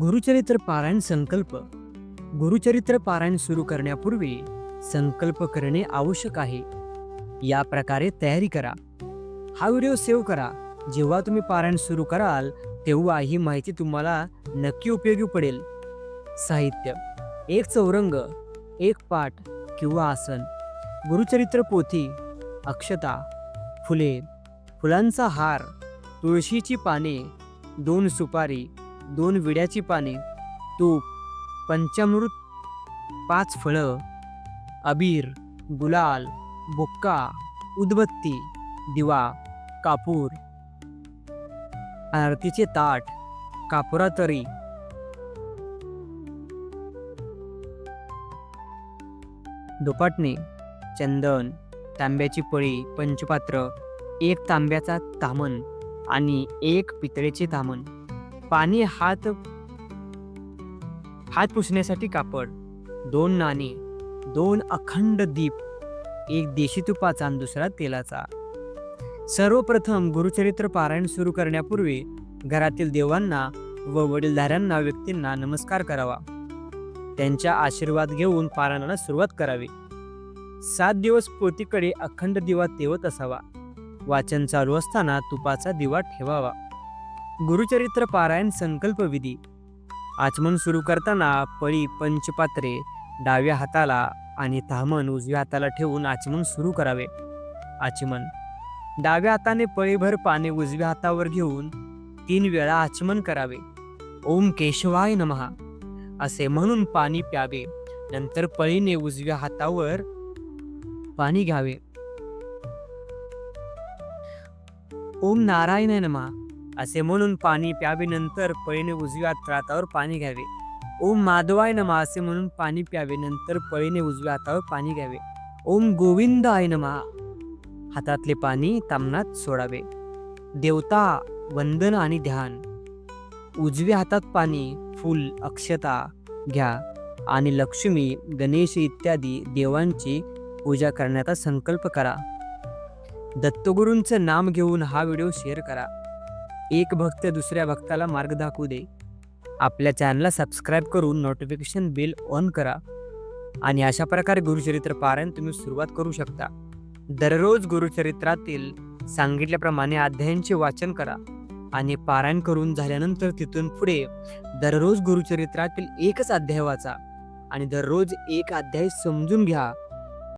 गुरुचरित्र पारायण संकल्प. गुरुचरित्र पारायण सुरू करण्यापूर्वी संकल्प करणे आवश्यक आहे. या प्रकारे तयारी करा. हा व्हिडिओ सेव्ह करा. जेव्हा तुम्ही पारायण सुरू कराल तेव्हा ही माहिती तुम्हाला नक्की उपयोगी पडेल. साहित्य. एक चौरंग एक पाठ किंवा आसन. गुरुचरित्र पोथी अक्षता फुले फुलांचा हार तुळशीची पाने दोन सुपारी दोन विड्याची पाने तूप पंचामृत पाच फळं अबीर गुलाल बुक्का उदबत्ती दिवा कापूर आरतीचे ताट कापुरातरी दुपाटणे चंदन तांब्याची पळी पंचपात्र एक तांब्याचा तामण आणि एक पितळेचे तामण पाणी हात हात पुसण्यासाठी कापड दोन नाणी दोन अखंड दीप एक देशी तुपाचा आणि दुसरा तेलाचा. सर्वप्रथम गुरुचरित्र पारायण सुरू करण्यापूर्वी घरातील देवांना व वडीलधाऱ्यांना व्यक्तींना नमस्कार करावा. त्यांच्या आशीर्वाद घेऊन पारायणाला सुरुवात करावी. सात दिवस पोतीकडे अखंड दिवा तेवत असावा. वाचन चालू असताना तुपाचा दिवा ठेवावा. गुरुचरित्र पारायण संकल्प विधी आचमन सुरू करताना पळी पंचपात्रे डाव्या हाताला आणि थामन उजव्या हाताला ठेवून आचमन सुरू करावे. आचमन डाव्या हाताने पळीभर पाने उजव्या हातावर घेऊन तीन वेळा आचमन करावे. ओम केशवाय नमहा असे म्हणून पाणी प्यावे. नंतर पळीने उजव्या हातावर पाणी घ्यावे. ओम नारायण नमा. असे म्हणून पाणी प्यावे नंतर पळीने उजव्या हातावर पाणी घ्यावे. ओम माधवाय नमा असे म्हणून पाणी प्यावे नंतर पळीने उजव्या हातावर पाणी घ्यावे. ओम गोविंद आय नमा. हातातले पाणी तामनात सोडावे. देवता वंदन आणि ध्यान. उजव्या हातात पाणी फुल अक्षता घ्या. आणि लक्ष्मी गणेश इत्यादी देवांची पूजा करण्याचा संकल्प करा. दत्तगुरूंचं नाम घेऊन हा व्हिडिओ शेअर करा. एक भक्त दुसऱ्या भक्ताला मार्ग दाखवू दे. आपल्या चॅनलला सबस्क्राईब करून नोटिफिकेशन बिल ऑन करा आणि अशा प्रकारे गुरुचरित्र पारायण तुम्ही सुरुवात करू शकता. दररोज गुरुचरित्रातील सांगितल्याप्रमाणे अध्यायांचे वाचन करा आणि पारायण करून झाल्यानंतर तिथून पुढे दररोज गुरुचरित्रातील एकच अध्याय वाचा आणि दररोज एक अध्याय समजून घ्या.